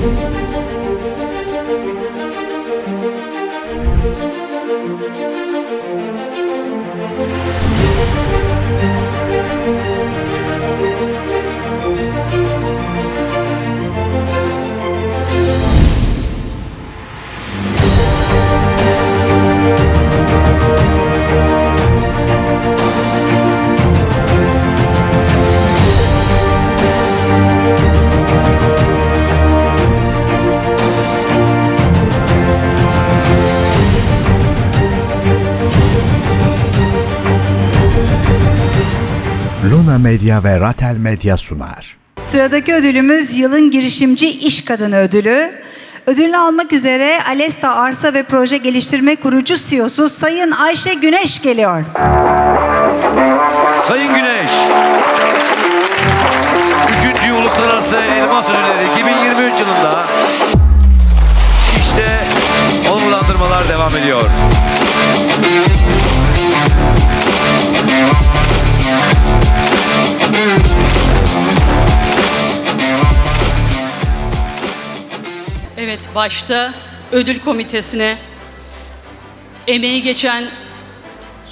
Thank you. Luna Medya ve Ratel Medya sunar. Sıradaki ödülümüz yılın girişimci iş kadını ödülü. Ödülünü almak üzere Alesta Arsa ve Proje Geliştirme kurucu CEO'su Sayın Ayşe Güneş geliyor. Sayın Güneş. 3. Uluslararası Elmas Ödülleri 2023 yılında işte onurlandırmalar devam ediyor. Evet, başta ödül komitesine, emeği geçen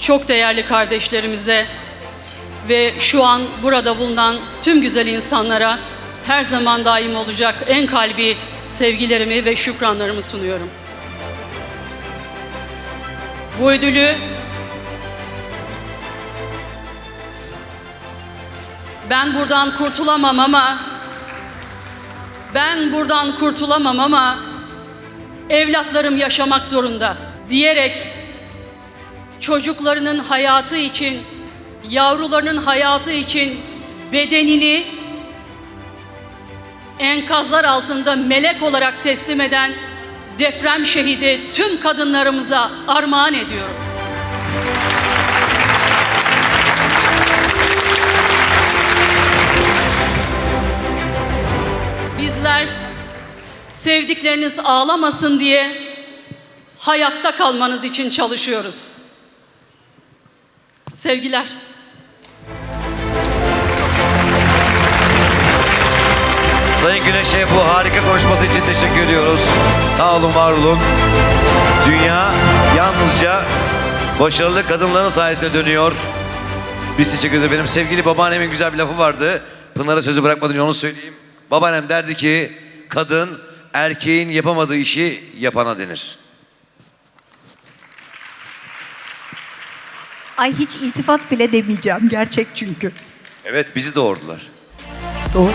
çok değerli kardeşlerimize ve şu an burada bulunan tüm güzel insanlara her zaman daim olacak en kalbi sevgilerimi ve şükranlarımı sunuyorum. Bu ödülü ben buradan kurtulamam ama ben buradan kurtulamam ama evlatlarım yaşamak zorunda diyerek çocuklarının hayatı için, yavrularının hayatı için bedenini enkazlar altında melek olarak teslim eden deprem şehidi tüm kadınlarımıza armağan ediyorum. Sevdikleriniz ağlamasın diye hayatta kalmanız için çalışıyoruz. Sevgiler. Sayın Güneş'e bu harika konuşması için teşekkür ediyoruz. Sağ olun, var olun. Dünya yalnızca başarılı kadınların sayesinde dönüyor. Biz teşekkür ederiz. Benim sevgili babaannemin güzel bir lafı vardı. Pınar'a sözü bırakmadan onu söyleyeyim. Babaannem derdi ki kadın erkeğin yapamadığı işi yapana denir. Ay hiç iltifat bile demeyeceğim gerçek çünkü. Evet bizi doğurdular. Doğru.